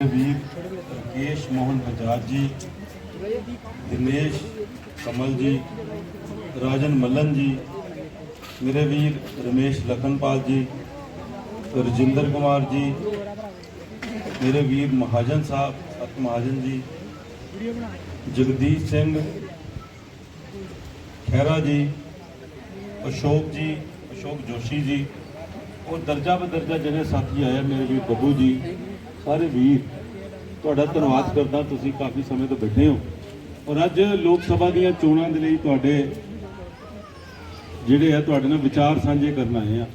ਵੀਰ ਰਕੇਸ਼ ਮੋਹਨ ਬਜਾਜ ਜੀ ਦਿਨੇਸ਼ ਕਮਲ ਜੀ ਰਾਜਨ ਮੱਲਨ ਜੀ ਮੇਰੇ ਵੀਰ ਰਮੇਸ਼ ਲਖਨਪਾਲ ਜੀ ਰਜਿੰਦਰ ਕੁਮਾਰ ਜੀ ਮੇਰੇ ਵੀਰ ਮਹਾਜਨ ਸਾਹਿਬ ਸਤ ਮਹਾਜਨ ਜੀ ਜਗਦੀਸ਼ ਸਿੰਘ ਖਹਿਰਾ ਜੀ ਅਸ਼ੋਕ ਜੀ ਅਸ਼ੋਕ ਜੋਸ਼ੀ ਜੀ ਉਹ ਦਰਜਾ ਬਦਰਜਾ ਜਿਹੜੇ ਸਾਥੀ ਆਏ ਆ, ਮੇਰੇ ਵੀਰ ਬੱਬੂ ਜੀ ਸਾਰੇ ਵੀਰ, ਤੁਹਾਡਾ ਧੰਨਵਾਦ ਕਰਦਾ ਤੁਸੀਂ ਕਾਫੀ ਸਮੇਂ ਤੋਂ ਬੈਠੇ ਹੋ। ਔਰ ਅੱਜ ਲੋਕ ਸਭਾ ਦੀਆਂ ਚੋਣਾਂ ਦੇ ਲਈ ਤੁਹਾਡੇ ਜਿਹੜੇ ਆ, ਤੁਹਾਡੇ ਨਾਲ ਵਿਚਾਰ ਸਾਂਝੇ ਕਰਨ ਆਏ ਆ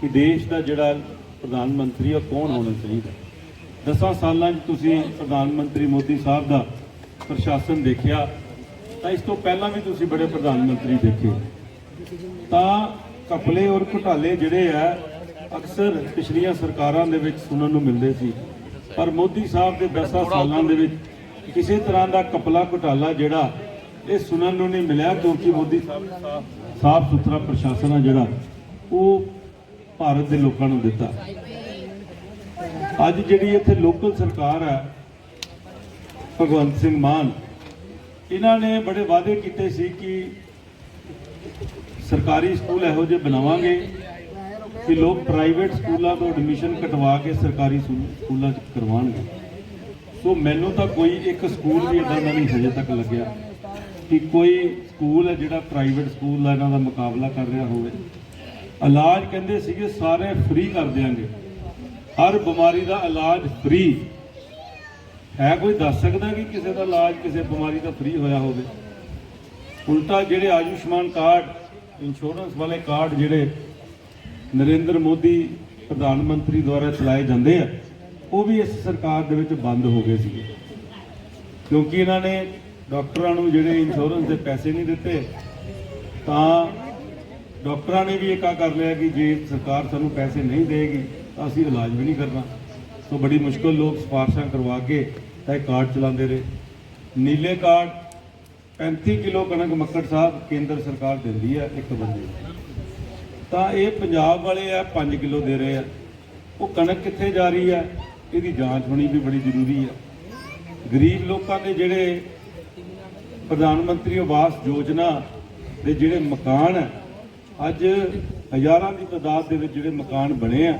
ਕਿ ਦੇਸ਼ ਦਾ ਜਿਹੜਾ ਪ੍ਰਧਾਨ ਮੰਤਰੀ ਉਹ ਕੌਣ ਹੋਣਾ ਚਾਹੀਦਾ? ਦਸਾਂ ਸਾਲਾਂ 'ਚ ਤੁਸੀਂ ਪ੍ਰਧਾਨ ਮੰਤਰੀ ਮੋਦੀ ਸਾਹਿਬ ਦਾ ਪ੍ਰਸ਼ਾਸਨ ਦੇਖਿਆ, ਤਾਂ ਇਸ ਤੋਂ ਪਹਿਲਾਂ ਵੀ ਤੁਸੀਂ ਬੜੇ ਪ੍ਰਧਾਨ ਮੰਤਰੀ ਦੇਖੇ। ਤਾਂ ਘਪਲੇ ਔਰ ਘੁਟਾਲੇ ਜਿਹੜੇ ਆ, ਅਕਸਰ ਪਿਛਲੀਆਂ ਸਰਕਾਰਾਂ ਦੇ ਵਿੱਚ ਸੁਣਨ ਨੂੰ ਮਿਲਦੇ ਸੀ ਪਰ ਮੋਦੀ ਸਾਹਿਬ ਦੇ 10 ਸਾਲਾਂ ਦੇ ਵਿੱਚ ਕਿਸੇ ਤਰ੍ਹਾਂ ਦਾ ਕਪਲਾ ਘੁਟਾਲਾ ਜਿਹੜਾ ਇਹ ਸੁਣਨ ਨੂੰ ਨਹੀਂ ਮਿਲਿਆ ਕਿਉਂਕਿ ਮੋਦੀ ਸਾਹਿਬ ਸਾਫ਼- ਸੁਥਰਾ ਪ੍ਰਸ਼ਾਸਨ ਆ ਜਿਹੜਾ ਉਹ ਭਾਰਤ ਦੇ ਲੋਕਾਂ ਨੂੰ ਦਿੱਤਾ। ਅੱਜ ਜਿਹੜੀ ਇੱਥੇ ਲੋਕਲ ਸਰਕਾਰ ਹੈ ਭਗਵੰਤ ਸਿੰਘ ਮਾਨ ਇਹਨਾਂ ਨੇ ਬੜੇ ਵਾਅਦੇ ਕੀਤੇ ਸੀ ਕਿ ਸਰਕਾਰੀ ਸਕੂਲ ਇਹੋ ਜਿਹੇ ਬਣਾਵਾਂਗੇ। ਕਿ ਲੋਕ ਪ੍ਰਾਈਵੇਟ ਸਕੂਲਾਂ ਤੋਂ ਐਡਮਿਸ਼ਨ ਕਟਵਾ ਕੇ ਸਰਕਾਰੀ ਸਕੂ- ਸਕੂਲਾਂ 'ਚ ਕਰਵਾਉਣਗੇ। ਸੋ ਮੈਨੂੰ ਤਾਂ ਕੋਈ ਇੱਕ ਸਕੂਲ ਵੀ ਇਦਾਂ ਦਾ ਨਹੀਂ ਹਜੇ ਤੱਕ ਲੱਗਿਆ ਕਿ ਕੋਈ ਸਕੂਲ ਹੈ ਜਿਹੜਾ ਪ੍ਰਾਈਵੇਟ ਸਕੂਲ ਦਾ ਇਹਨਾਂ ਦਾ ਮੁਕਾਬਲਾ ਕਰ ਰਿਹਾ ਹੋਵੇ। ਇਲਾਜ ਕਹਿੰਦੇ ਸੀਗੇ ਸਾਰੇ ਫ੍ਰੀ ਕਰ ਦਿਆਂਗੇ। ਹਰ ਬਿਮਾਰੀ ਦਾ ਇਲਾਜ ਫ੍ਰੀ ਹੈ ਕੋਈ ਦੱਸ ਸਕਦਾ ਕਿ ਕਿਸੇ ਦਾ ਇਲਾਜ ਕਿਸੇ ਬਿਮਾਰੀ ਦਾ ਫ੍ਰੀ ਹੋਇਆ ਹੋਵੇ? ਉਲਟਾ ਜਿਹੜੇ ਆਯੁਸ਼ਮਾਨ ਕਾਰਡ ਇੰਸ਼ੋਰੈਂਸ ਵਾਲੇ ਕਾਰਡ ਜਿਹੜੇ ਨਰਿੰਦਰ ਮੋਦੀ ਪ੍ਰਧਾਨ ਮੰਤਰੀ ਦੁਆਰਾ ਚਲਾਏ ਜਾਂਦੇ ਆ, ਉਹ ਵੀ ਇਸ ਸਰਕਾਰ ਦੇ ਵਿੱਚ ਬੰਦ ਹੋ ਗਏ ਸੀਗੇ। ਕਿਉਂਕਿ ਇਹਨਾਂ ਨੇ ਡਾਕਟਰਾਂ ਨੂੰ ਜਿਹੜੇ ਇੰਸ਼ੋਰੈਂਸ ਦੇ ਪੈਸੇ ਨਹੀਂ ਦਿੱਤੇ, ਤਾਂ ਡਾਕਟਰਾਂ ਨੇ ਵੀ ਇਹ ਕਾ ਕਰ ਲਿਆ ਕਿ ਜੇ ਸਰਕਾਰ ਸਾਨੂੰ ਪੈਸੇ ਨਹੀਂ ਦੇਗੀ, ਤਾਂ ਅਸੀਂ ਇਲਾਜ ਵੀ ਨਹੀਂ ਕਰਨਾ। ਸੋ ਬੜੀ ਮੁਸ਼ਕਲ ਲੋਕ ਸਿਫਾਰਸ਼ਾਂ ਕਰਵਾ ਕੇ ਤਾਂ ਇਹ ਕਾਰਡ ਚਲਾਉਂਦੇ ਰਹੇ। ਨੀਲੇ ਕਾਰਡ 35 ਕਿਲੋ ਕਣਕ ਮੱਕੜ ਸਾਹਿਬ ਕੇਂਦਰ ਸਰਕਾਰ ਦਿੰਦੀ ਹੈ ਇੱਕ ਬੰਦੇ ਨੂੰ। ਤਾਂ ਇਹ ਪੰਜਾਬ ਵਾਲੇ ਆ 5 ਕਿਲੋ ਦੇ ਰਹੇ ਆ। ਉਹ ਕਣਕ ਕਿੱਥੇ ਜਾ ਰਹੀ ਹੈ ਇਹਦੀ ਜਾਂਚ ਹੋਣੀ ਵੀ ਬੜੀ ਜ਼ਰੂਰੀ ਹੈ ਗਰੀਬ ਲੋਕਾਂ ਦੇ ਜਿਹੜੇ ਪ੍ਰਧਾਨ ਮੰਤਰੀ ਆਵਾਸ ਯੋਜਨਾ ਦੇ ਜਿਹੜੇ ਮਕਾਨ ਹੈ ਅੱਜ ਹਜ਼ਾਰਾਂ ਦੀ ਤਾਦਾਦ ਦੇ ਵਿੱਚ ਜਿਹੜੇ ਮਕਾਨ ਬਣੇ ਆ।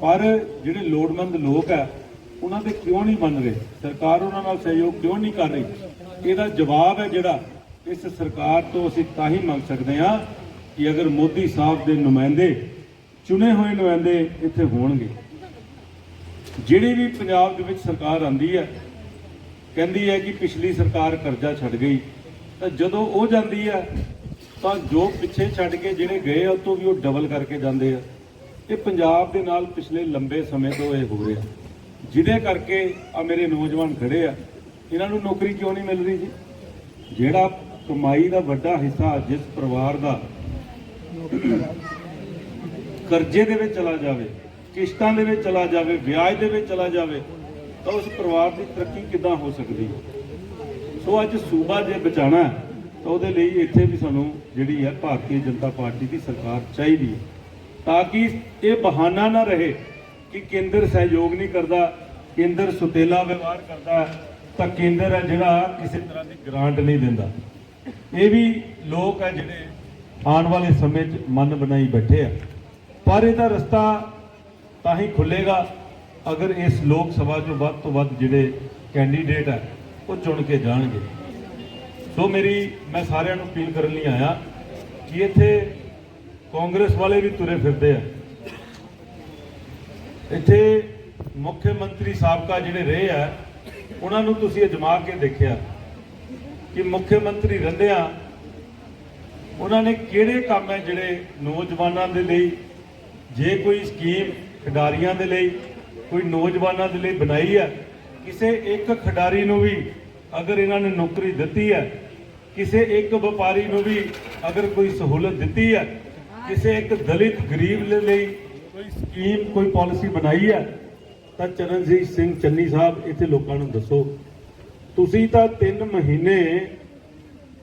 ਪਰ ਜਿਹੜੇ ਲੋੜਵੰਦ ਲੋਕ ਆ, ਉਹਨਾਂ ਦੇ ਕਿਉਂ ਨਹੀਂ ਬਣ ਰਹੇ? ਸਰਕਾਰ ਉਹਨਾਂ ਨਾਲ ਸਹਿਯੋਗ ਕਿਉਂ ਨਹੀਂ ਕਰ ਰਹੀ? ਇਹਦਾ ਜਵਾਬ ਹੈ ਜਿਹੜਾ ਇਸ ਸਰਕਾਰ ਤੋਂ ਅਸੀਂ ਤਾਂ ਹੀ ਮੰਗ ਸਕਦੇ ਹਾਂ ਕਿ ਅਗਰ ਮੋਦੀ ਸਾਹਿਬ ਦੇ ਨੁਮਾਇੰਦੇ ਚੁਣੇ ਹੋਏ ਨੁਮਾਇੰਦੇ ਇੱਥੇ ਹੋਣਗੇ। ਜਿਹੜੀ ਵੀ ਪੰਜਾਬ ਦੇ ਵਿੱਚ ਸਰਕਾਰ ਆਂਦੀ ਹੈ, ਕਹਿੰਦੀ ਹੈ ਕਿ ਪਿਛਲੀ ਸਰਕਾਰ ਕਰਜ਼ਾ ਛੱਡ ਗਈ, ਤਾਂ ਜਦੋਂ ਉਹ ਜਾਂਦੀ ਹੈ, ਤਾਂ ਜੋ ਪਿੱਛੇ ਛੱਡ ਕੇ ਜਿਹੜੇ ਗਏ ਆ ਉਹ ਤੋਂ ਵੀ ਉਹ ਡਬਲ ਕਰਕੇ ਜਾਂਦੇ ਆ। ਇਹ ਪੰਜਾਬ ਦੇ ਨਾਲ ਪਿਛਲੇ ਲੰਬੇ ਸਮੇਂ ਤੋਂ ਇਹ ਹੋ ਰਿਹਾ। ਜਿਹਦੇ ਕਰਕੇ ਆ ਮੇਰੇ ਨੌਜਵਾਨ ਖੜੇ ਆ, ਇਹਨਾਂ ਨੂੰ ਨੌਕਰੀ ਕਿਉਂ ਨਹੀਂ ਮਿਲ ਰਹੀ ਜੀ? ਜਿਹੜਾ ਕਮਾਈ ਦਾ ਵੱਡਾ ਹਿੱਸਾ ਜਿਸ ਪਰਿਵਾਰ ਦਾ ਕਰਜ਼ੇ ਦੇ ਵਿੱਚ ਚਲਾ ਜਾਵੇ, ਕਿਸ਼ਤਾਂ ਦੇ ਵਿੱਚ ਚਲਾ ਜਾਵੇ, ਵਿਆਜ ਦੇ ਵਿੱਚ ਚਲਾ ਜਾਵੇ, ਤਾਂ ਉਸ ਪਰਿਵਾਰ ਦੀ ਤਰੱਕੀ ਕਿੱਦਾਂ ਹੋ ਸਕਦੀ ਹੈ? ਸੋ ਅੱਜ ਸੂਬਾ ਜੇ ਬਚਾਣਾ ਤਾਂ ਉਹਦੇ ਲਈ ਇੱਥੇ ਵੀ ਸਾਨੂੰ ਜਿਹੜੀ ਹੈ ਭਾਰਤੀ ਜਨਤਾ ਪਾਰਟੀ ਦੀ ਸਰਕਾਰ ਚਾਹੀਦੀ ਹੈ। ਤਾਂ ਕਿ ਇਹ ਬਹਾਨਾ ਨਾ ਰਹੇ ਕਿ ਕੇਂਦਰ ਸਹਿਯੋਗ ਨਹੀਂ ਕਰਦਾ, ਕੇਂਦਰ ਸੁਤੇਲਾ ਵਿਵਹਾਰ ਕਰਦਾ ਤਾਂ ਕੇਂਦਰ ਹੈ ਜਿਹੜਾ ਕਿਸੇ ਤਰ੍ਹਾਂ ਦੀ ਗ੍ਰਾਂਟ ਨਹੀਂ ਦਿੰਦਾ। ਇਹ ਵੀ ਲੋਕ ਹੈ ਜਿਹੜੇ ਆਉਣ ਵਾਲੇ ਸਮੇਂ 'ਚ ਮਨ ਬਣਾਈ ਬੈਠੇ ਆ। ਪਰ ਇਹਦਾ ਰਸਤਾ ਤਾਂ ਹੀ ਖੁੱਲੇਗਾ ਅਗਰ ਇਸ ਲੋਕ ਸਭਾ 'ਚੋਂ ਵੱਧ ਤੋਂ ਵੱਧ ਜਿਹੜੇ ਕੈਂਡੀਡੇਟ ਆ, ਉਹ ਚੁਣ ਕੇ ਜਾਣਗੇ। ਸੋ ਮੇਰੀ, ਮੈਂ ਸਾਰਿਆਂ ਨੂੰ ਅਪੀਲ ਕਰਨ ਲਈ ਆਇਆ ਕਿ ਇੱਥੇ ਕਾਂਗਰਸ ਵਾਲੇ ਵੀ ਤੁਰੇ ਫਿਰਦੇ ਆ। ਇੱਥੇ ਮੁੱਖ ਮੰਤਰੀ ਸਾਬਕਾ ਜਿਹੜੇ ਰਹੇ ਆ, ਉਹਨਾਂ ਨੂੰ ਤੁਸੀਂ ਅਜਮਾ ਕੇ ਦੇਖਿਆ ਕਿ ਮੁੱਖ ਮੰਤਰੀ ਰਹਿੰਦਿਆਂ ਉਹਨਾਂ ਨੇ ਕਿਹੜੇ ਕੰਮ ਹੈ ਜਿਹੜੇ ਨੌਜਵਾਨਾਂ ਦੇ ਲਈ, ਜੇ ਕੋਈ ਸਕੀਮ ਖਿਡਾਰੀਆਂ ਦੇ ਲਈ, ਕੋਈ ਨੌਜਵਾਨਾਂ ਦੇ ਲਈ ਬਣਾਈ ਹੈ, ਕਿਸੇ ਇੱਕ ਖਿਡਾਰੀ ਨੂੰ ਵੀ ਅਗਰ ਇਹਨਾਂ ਨੇ ਨੌਕਰੀ ਦਿੱਤੀ ਹੈ, ਕਿਸੇ ਇੱਕ ਵਪਾਰੀ ਨੂੰ ਵੀ ਅਗਰ ਕੋਈ ਸਹੂਲਤ ਦਿੱਤੀ ਹੈ, ਕਿਸੇ ਇੱਕ ਦਲਿਤ ਗਰੀਬ ਦੇ ਲਈ ਕੋਈ ਸਕੀਮ, ਕੋਈ ਪਾਲਿਸੀ ਬਣਾਈ ਹੈ, ਤਾਂ ਚਰਨਜੀਤ ਸਿੰਘ ਚੰਨੀ ਸਾਹਿਬ ਇੱਥੇ ਲੋਕਾਂ ਨੂੰ ਦੱਸੋ, ਤੁਸੀਂ ਤਾਂ 3 ਮਹੀਨੇ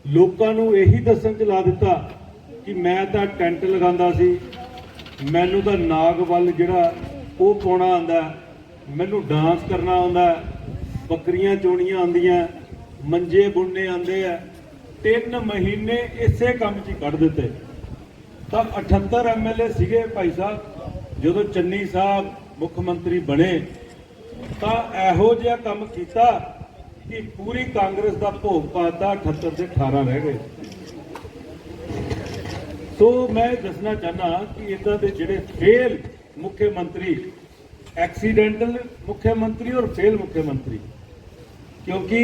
ਲੋਕਾਂ ਨੂੰ ਇਹੀ ਦੱਸਣ ਚ ਲਾ ਦਿੱਤਾ ਕਿ ਮੈਂ ਤਾਂ ਟੈਂਟ ਲਗਾਉਂਦਾ ਸੀ। ਮੈਨੂੰ ਤਾਂ ਨਾਗ ਵੱਲ ਜਿਹੜਾ ਉਹ ਪਾਉਣਾ ਆਂਦਾ ਮੈਨੂੰ ਡਾਂਸ ਕਰਨਾ ਆਉਂਦਾ, ਬੱਕਰੀਆਂ ਚੋਣੀਆਂ ਆਉਂਦੀਆਂ, ਮੰਜੇ ਬੁਣਨੇ ਆਉਂਦੇ ਆ। ਤਿੰਨ ਮਹੀਨੇ ਇਸੇ ਕੰਮ 'ਚ ਹੀ ਕੱਢ ਦਿੱਤੇ। ਤਾਂ 78 ਐਮਐਲਏ ਸੀਗੇ ਭਾਈ ਸਾਹਿਬ, ਜਦੋਂ ਚੰਨੀ ਸਾਹਿਬ ਮੁੱਖ ਮੰਤਰੀ ਬਣੇ, ਤਾਂ ਇਹੋ ਜਿਹਾ ਕੰਮ ਕੀਤਾ ਕਿ ਪੂਰੀ ਕਾਂਗਰਸ ਦਾ ਭੋਗ ਪਾਤਾ 78 ਦੇ 18 ਰਹਿ ਗਏ। ਸੋ ਮੈਂ ਦੱਸਣਾ ਚਾਹਨਾ ਕਿ ਇਦਾਂ ਦੇ ਜਿਹੜੇ ਫੇਲ ਮੁੱਖ ਮੰਤਰੀ ਐਕਸੀਡੈਂਟਲ ਮੁੱਖ ਮੰਤਰੀ ਔਰ ਫੇਲ ਮੁੱਖ ਮੰਤਰੀ ਕਿਉਂਕਿ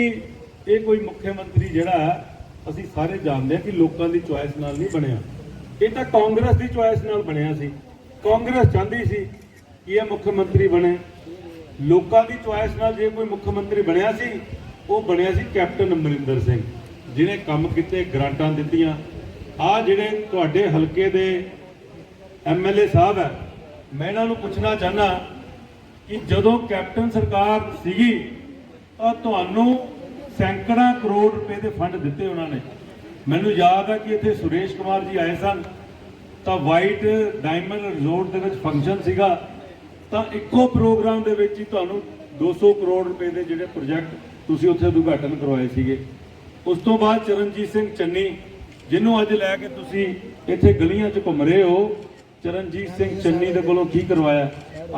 ਇਹ ਕੋਈ ਮੁੱਖ ਮੰਤਰੀ ਜਿਹੜਾ, ਅਸੀਂ ਸਾਰੇ ਜਾਣਦੇ ਹਾਂ ਕਿ ਲੋਕਾਂ ਦੀ ਚੁਆਇਸ ਨਾਲ ਨਹੀਂ ਬਣਿਆ। ਇਹ ਤਾਂ ਕਾਂਗਰਸ ਦੀ ਚੁਆਇਸ ਨਾਲ ਬਣਿਆ ਸੀ। ਕਾਂਗਰਸ ਚਾਹੁੰਦੀ ਸੀ ਕਿ ਇਹ ਮੁੱਖ ਮੰਤਰੀ ਬਣੇ। ਲੋਕਾਂ ਦੀ ਚੁਆਇਸ ਨਾਲ ਜੇ ਕੋਈ ਮੁੱਖ ਮੰਤਰੀ ਬਣਿਆ ਸੀ ਉਹ ਬਣਿਆ ਸੀ ਕੈਪਟਨ ਅਮਰਿੰਦਰ ਸਿੰਘ, ਜਿਹਨੇ ਕੰਮ ਕੀਤੇ, ਗ੍ਰਾਂਟਾਂ ਦਿੱਤੀਆਂ। ਆ ਜਿਹੜੇ ਤੁਹਾਡੇ ਹਲਕੇ ਦੇ ਐਮਐਲਏ ਸਾਹਿਬ ਹੈ, ਮੈਂ ਇਹਨਾਂ ਨੂੰ ਪੁੱਛਣਾ ਚਾਹਨਾ ਕਿ ਜਦੋਂ ਕੈਪਟਨ ਸਰਕਾਰ ਸੀਗੀ, ਤਾਂ ਤੁਹਾਨੂੰ ਸੈਂਕੜਾ ਕਰੋੜ ਰੁਪਏ ਦੇ ਫੰਡ ਦਿੱਤੇ ਉਹਨਾਂ ਨੇ। ਮੈਨੂੰ ਯਾਦ ਹੈ ਕਿ ਇੱਥੇ ਸੁਰੇਸ਼ ਕੁਮਾਰ ਜੀ ਆਏ ਸਨ, ਤਾਂ ਵਾਈਟ ਡਾਇਮੰਡ ਰਿਜ਼ੋਰਟ ਦੇ ਵਿੱਚ ਫੰਕਸ਼ਨ ਸੀਗਾ। ਤਾਂ ਇੱਕੋ ਪ੍ਰੋਗਰਾਮ ਦੇ ਵਿੱਚ ਹੀ ਤੁਹਾਨੂੰ 200 ਕਰੋੜ ਰੁਪਏ ਦੇ ਜਿਹੜੇ ਪ੍ਰੋਜੈਕਟ ਤੁਸੀਂ ਉੱਥੇ ਉਦਘਾਟਨ ਕਰਵਾਏ ਸੀਗੇ। ਉਸ ਤੋਂ ਬਾਅਦ ਚਰਨਜੀਤ ਸਿੰਘ ਚੰਨੀ, ਜਿਹਨੂੰ ਅੱਜ ਲੈ ਕੇ ਤੁਸੀਂ ਇੱਥੇ ਗਲੀਆਂ 'ਚ ਘੁੰਮ ਰਹੇ ਹੋ, ਚਰਨਜੀਤ ਸਿੰਘ ਚੰਨੀ ਦੇ ਕੋਲੋਂ ਕੀ ਕਰਵਾਇਆ?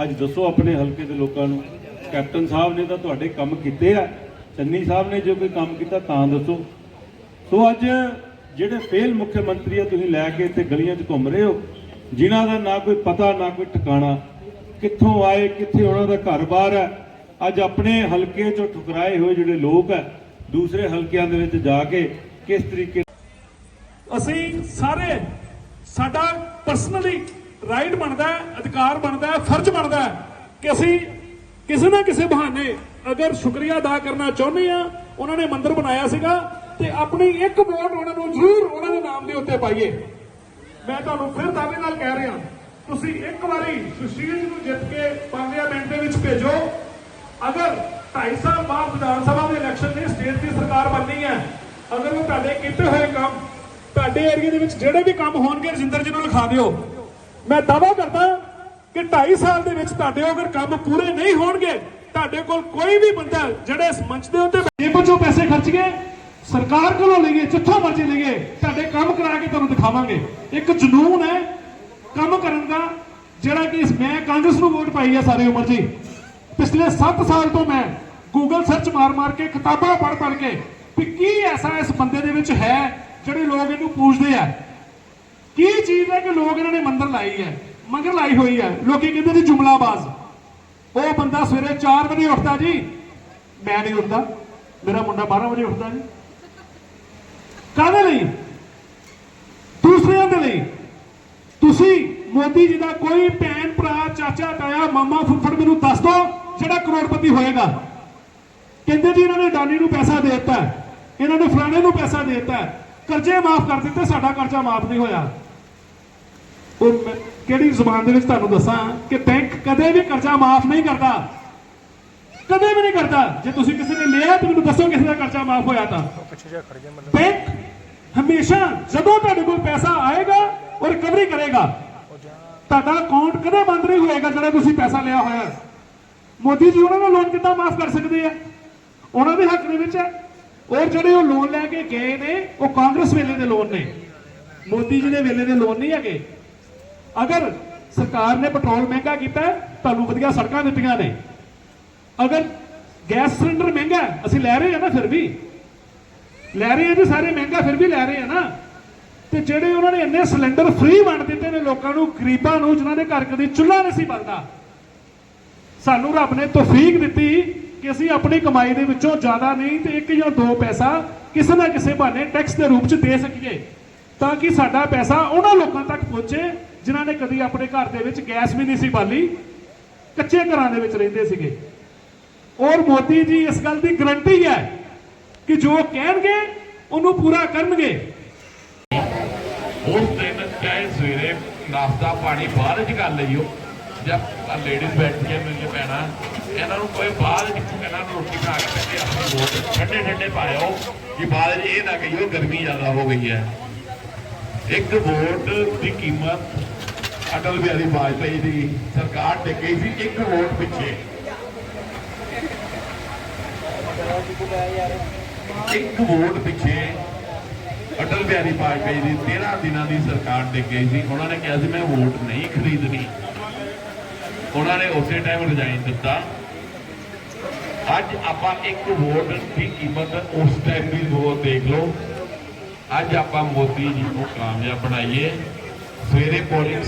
ਅੱਜ ਦੱਸੋ ਆਪਣੇ ਹਲਕੇ ਦੇ ਲੋਕਾਂ ਨੂੰ। ਕੈਪਟਨ ਸਾਹਿਬ ਨੇ ਤਾਂ ਤੁਹਾਡੇ ਕੰਮ ਕੀਤੇ ਆ। ਚੰਨੀ ਸਾਹਿਬ ਨੇ ਜੋ ਕੋਈ ਕੰਮ ਕੀਤਾ ਤਾਂ ਦੱਸੋ। ਸੋ ਅੱਜ ਜਿਹੜੇ ਫੇਲ ਮੁੱਖ ਮੰਤਰੀ ਆ, ਤੁਸੀਂ ਲੈ ਕੇ ਇੱਥੇ ਗਲੀਆਂ 'ਚ ਘੁੰਮ ਰਹੇ ਹੋ, ਜਿਨ੍ਹਾਂ ਦਾ ਨਾ ਕੋਈ ਪਤਾ, ਨਾ ਕੋਈ ਟਿਕਾਣਾ। ਕਿੱਥੋਂ ਆਏ, ਕਿੱਥੇ ਉਹਨਾਂ ਦਾ ਘਰ-ਬਾਰ ਹੈ? ਅੱਜ ਆਪਣੇ ਹਲਕੇ 'ਚੋਂ ਠੁਕਰਾਏ ਹੋਏ ਜਿਹੜੇ ਲੋਕ ਹੈ ਦੂਸਰੇ ਹਲਕਿਆਂ ਦੇ ਵਿੱਚ ਜਾ ਕੇ ਕਿਸ ਤਰੀਕੇ ਅਸੀਂ ਸਾਰੇ, ਸਾਡਾ ਪਰਸਨਲੀ ਰਾਈਟ ਬਣਦਾ ਹੈ, ਅਧਿਕਾਰ ਬਣਦਾ ਹੈ, ਫਰਜ਼ ਬਣਦਾ ਹੈ ਕਿ ਅਸੀਂ ਕਿਸੇ ਨਾ ਕਿਸੇ ਬਹਾਨੇ ਅਗਰ ਸ਼ੁਕਰੀਆ ਅਦਾ ਕਰਨਾ ਚਾਹੁੰਦੇ ਆ ਉਹਨਾਂ ਨੇ ਮੰਦਿਰ ਬਣਾਇਆ ਸੀਗਾ ਤੇ ਆਪਣੀ ਇੱਕ ਵੋਟ ਉਹਨਾਂ ਨੂੰ ਜ਼ਰੂਰ ਉਹਨਾਂ ਦੇ ਨਾਮ ਦੇ ਉੱਤੇ ਪਾਈਏ। ਮੈਂ ਤੁਹਾਨੂੰ ਫਿਰ ਦਾਅਵੇ ਨਾਲ ਕਹਿ ਰਿਹਾ, ਤੁਸੀਂ ਇੱਕ ਵਾਰੀ ਸੁਸ਼ੀਲ ਨੂੰ ਜਿੱਤ ਕੇ ਪਾਰਲੀਮੈਂਟ ਦੇ ਵਿੱਚ ਭੇਜੋ। ਅਗਰ 2.5 ਸਾਲ ਬਾਅਦ ਵਿਧਾਨ ਸਭਾ ਦੇ ਇਲੈਕਸ਼ਨ ਨੇ ਸਟੇਟ ਦੀ ਸਰਕਾਰ ਬਣਨੀ ਹੈ, ਅਗਰ ਉਹ ਤੁਹਾਡੇ ਕੀਤੇ ਹੋਏ ਕੰਮ, ਤੁਹਾਡੇ ਏਰੀਆ ਦੇ ਵਿੱਚ ਜਿਹੜੇ ਵੀ ਕੰਮ ਹੋਣਗੇ, ਰਜਿੰਦਰ ਜੀ ਨੂੰ ਲਿਖਾ ਦਿਓ। ਮੈਂ ਦਾਅਵਾ ਕਰਦਾ ਕਿ 2.5 ਸਾਲ ਦੇ ਵਿੱਚ ਤੁਹਾਡੇ ਅਗਰ ਕੰਮ ਪੂਰੇ ਨਹੀਂ ਹੋਣਗੇ, ਤੁਹਾਡੇ ਕੋਲ ਕੋਈ ਵੀ ਬੰਦਾ ਜਿਹੜੇ ਇਸ ਮੰਚ ਦੇ ਉੱਤੇ ਜੇਬੋਂ ਚੋਂ ਪੈਸੇ ਖਰਚ ਕੇ ਸਰਕਾਰ ਕੋਲੋਂ ਲਈਏ, ਜਿੱਥੋਂ ਮਰਜ਼ੀ ਲਈਏ, ਤੁਹਾਡੇ ਕੰਮ ਕਰਾ ਕੇ ਤੁਹਾਨੂੰ ਦਿਖਾਵਾਂਗੇ। ਇੱਕ ਜਨੂਨ ਹੈ ਕੰਮ ਕਰਨ ਦਾ, ਜਿਹੜਾ ਕਿ ਮੈਂ ਕਾਂਗਰਸ ਨੂੰ ਵੋਟ ਪਾਈ ਹੈ ਸਾਰੀ ਉਮਰ ਜੀ ਪਿਛਲੇ 7 ਸਾਲ ਤੋਂ ਮੈਂ ਗੂਗਲ ਸਰਚ ਮਾਰ-ਮਾਰ ਕੇ ਕਿਤਾਬਾਂ ਪੜ੍ਹ-ਪੜ੍ਹ ਕੇ ਵੀ ਕੀ ਐਸਾ ਇਸ ਬੰਦੇ ਦੇ ਵਿੱਚ ਹੈ ਜਿਹੜੇ ਲੋਕ ਇਹਨੂੰ ਪੂਜਦੇ ਆ? ਕੀ ਚੀਜ਼ ਹੈ ਕਿ ਲੋਕ ਇਹਨਾਂ ਨੇ ਮੰਦਰ ਲਾਈ ਹੈ? ਮੰਦਰ ਲਾਈ ਹੋਈ ਹੈ। ਲੋਕੀ ਕਹਿੰਦੇ ਨੇ ਜੁਮਲਾਬਾਜ਼। ਉਹ ਬੰਦਾ ਸਵੇਰੇ 4 ਵਜੇ ਉੱਠਦਾ ਜੀ। ਮੈਂ ਨਹੀਂ ਉੱਠਦਾ। ਮੇਰਾ ਮੁੰਡਾ 12 ਵਜੇ ਉੱਠਦਾ ਜੀ। ਕਾਹਦੇ ਲਈ? ਦੂਸਰਿਆਂ ਦੇ ਲਈ। ਤੁਸੀਂ ਮੋਦੀ ਜੀ ਦਾ ਕੋਈ ਭੈਣ, ਭਰਾ, ਚਾਚਾ, ਤਾਇਆ, ਮਾਮਾ, ਫੁੱਫੜ ਮੈਨੂੰ ਦੱਸ ਦਿਓ। ਜਿਹੜਾ ਕਰੋੜਪਤੀ ਹੋਏਗਾ। ਕਹਿੰਦੇ ਜੀ ਇਹਨਾਂ ਨੇ ਡਾਨੀ ਨੂੰ ਪੈਸਾ ਦੇ ਦਿੱਤਾ ਇਹਨਾਂ ਨੇ ਫਲਾਣੇ ਨੂੰ ਪੈਸਾ ਦੇ ਦਿੱਤਾ ਕਰਜ਼ੇ ਮਾਫ ਕਰ ਦਿੱਤੇ ਸਾਡਾ ਕਰਜ਼ਾ ਮਾਫ ਨਹੀਂ ਹੋਇਆ। ਉਹ ਕਿਹੜੀ ਜ਼ੁਬਾਨ ਦੇ ਵਿੱਚ ਤੁਹਾਨੂੰ ਦੱਸਾਂ ਕਿ ਬੈਂਕ ਕਦੇ ਵੀ ਕਰਜ਼ਾ ਮਾਫ ਨਹੀਂ ਕਰਦਾ। ਕਦੇ ਵੀ ਨਹੀਂ ਕਰਦਾ। ਜੇ ਤੁਸੀਂ ਕਿਸੇ ਨੇ ਲਿਆ ਤਾਂ ਮੈਨੂੰ ਦੱਸੋ ਕਿਸੇ ਦਾ ਕਰਜ਼ਾ ਮਾਫ ਹੋਇਆ ਤਾਂ। ਬੈਂਕ ਹਮੇਸ਼ਾ ਜਦੋਂ ਤੁਹਾਡੇ ਕੋਲ ਪੈਸਾ ਆਏਗਾ ਉਹ ਰਿਕਵਰੀ ਕਰੇਗਾ। ਤੁਹਾਡਾ ਅਕਾਊਂਟ ਕਦੇ ਬੰਦ ਨਹੀਂ ਹੋਏਗਾ ਜਿਹੜਾ ਤੁਸੀਂ ਪੈਸਾ ਲਿਆ ਹੋਇਆ ਹੈ। ਮੋਦੀ ਜੀ, ਉਹਨਾਂ ਨੂੰ ਲੋਨ ਕਿੱਦਾਂ ਮਾਫ ਕਰ ਸਕਦੇ ਆ? ਉਹਨਾਂ ਦੇ ਹੱਕ ਦੇ ਵਿੱਚ ਹੈ। ਔਰ ਜਿਹੜੇ ਉਹ ਲੋਨ ਲੈ ਕੇ ਗਏ ਨੇ, ਉਹ ਕਾਂਗਰਸ ਵੇਲੇ ਦੇ ਲੋਨ ਨੇ। ਮੋਦੀ ਜੀ ਦੇ ਵੇਲੇ ਦੇ ਲੋਨ ਨਹੀਂ ਹੈਗੇ। ਅਗਰ ਸਰਕਾਰ ਨੇ ਪੈਟਰੋਲ ਮਹਿੰਗਾ ਕੀਤਾ, ਤੁਹਾਨੂੰ ਵਧੀਆ ਸੜਕਾਂ ਦਿੱਤੀਆਂ ਨੇ। ਅਗਰ ਗੈਸ ਸਿਲੰਡਰ ਮਹਿੰਗਾ ਅਸੀਂ ਲੈ ਰਹੇ ਹਾਂ ਨਾ ਫਿਰ ਵੀ। ਲੈ ਰਹੇ ਹਾਂ ਜੀ, ਸਾਰੇ ਮਹਿੰਗਾ ਫਿਰ ਵੀ ਲੈ ਰਹੇ ਹਾਂ ਨਾ। ਤੇ ਜਿਹੜੇ ਉਹਨਾਂ ਨੇ ਇੰਨੇ ਸਿਲੰਡਰ ਫ੍ਰੀ ਵੰਡ ਦਿੱਤੇ ਨੇ ਲੋਕਾਂ ਨੂੰ, ਗਰੀਬਾਂ ਨੂੰ, ਜਿਨ੍ਹਾਂ ਦੇ ਘਰ ਕਦੇ ਚੁੱਲ੍ਹਾ ਨਹੀਂ ਸੀ ਬਲਦਾ ਸਾਨੂੰ ਰੱਬ ਨੇ ਤੌਫੀਕ ਦਿੱਤੀ ਕਿ ਅਸੀਂ ਆਪਣੀ ਕਮਾਈ ਦੇ ਵਿੱਚੋਂ ਜ਼ਿਆਦਾ ਨਹੀਂ ਤੇ ਇੱਕ ਜਾਂ ਦੋ ਪੈਸਾ ਕਿਸੇ ਨਾ ਕਿਸੇ ਬਹਾਨੇ ਟੈਕਸ ਦੇ ਰੂਪ 'ਚ ਦੇ ਸਕੀਏ, ਤਾਂ ਕਿ ਸਾਡਾ ਪੈਸਾ ਉਹਨਾਂ ਲੋਕਾਂ ਤੱਕ ਪਹੁੰਚੇ ਜਿਨ੍ਹਾਂ ਨੇ ਕਦੀ ਆਪਣੇ ਘਰ ਦੇ ਵਿੱਚ ਗੈਸ ਵੀ ਨਹੀਂ ਸੀ ਬਾਲੀ, ਕੱਚੇ ਘਰਾਂ ਦੇ ਵਿੱਚ ਰਹਿੰਦੇ ਸੀਗੇ। ਔਰ ਮੋਦੀ ਜੀ, ਇਸ ਗੱਲ ਦੀ ਗਰੰਟੀ ਹੈ ਕਿ ਜੋ ਕਹਿਣਗੇ, ਉਹਨੂੰ ਪੂਰਾ ਕਰਨਗੇ। ਉਸ ਦਿਨ ਚਾਹੇ ਸਵੇਰੇ ਨਾਸ਼ਤਾ ਪਾਣੀ ਬਾਹਰ ਚ ਕਰ ਲਈਓ ਜਦ ਲੇਡੀਜ਼ ਬੈਠੀਆਂ ਮੇਰੀਆਂ ਭੈਣਾਂ, ਇਹਨਾਂ ਨੂੰ ਕੋਈ ਬਾਹਰ ਚ ਇਹਨਾਂ ਨੂੰ ਰੋਟੀ ਖਾ ਕੇ ਤੇ ਆਪਣੀ ਵੋਟ ਠੰਡੇ ਠੰਡੇ ਪਾਇਓ। ਕਿ ਬਾਹਰ ਇਹ ਨਾ ਕਹੀਓ, ਗਰਮੀ ਜ਼ਿਆਦਾ ਹੋ ਗਈ ਹੈ। ਇੱਕ ਵੋਟ ਦੀ ਕੀਮਤ ਅਟਲ ਬਿਹਾਰੀ ਵਾਜਪਾਈ ਦੀ ਸਰਕਾਰ ਤੇ ਗਈ ਸੀ, ਇੱਕ ਵੋਟ ਪਿੱਛੇ। ਇੱਕ ਵੋਟ ਪਿੱਛੇ ਅਟਲ ਬਿਹਾਰੀ ਵਾਜਪਾਈ ਦੀ 13 ਦਿਨਾਂ ਦੀ ਸਰਕਾਰ ਟਿਕ ਗਈ ਸੀ। ਉਹਨਾਂ ਨੇ ਕਿਹਾ ਸੀ, ਮੈਂ ਵੋਟ ਨਹੀਂ ਖਰੀਦਣੀ। ਉਹਨਾਂ ਨੇ ਉਸੇ ਟਾਈਮ ਰਿਜ਼ਾਈਨ ਦਿੱਤਾ ਅੱਜ ਆਪਾਂ ਇੱਕ ਵੋਟ ਦੀ ਕੀਮਤ ਉਸ ਟਾਈਮ ਦੀ ਵੋਟ ਦੇਖ ਲਓ। ਅੱਜ ਆਪਾਂ ਮੋਦੀ ਜੀ ਨੂੰ ਕਾਮਯਾਬ ਬਣਾਈਏ। ਸਵੇਰੇ ਪੋਲਿੰਗ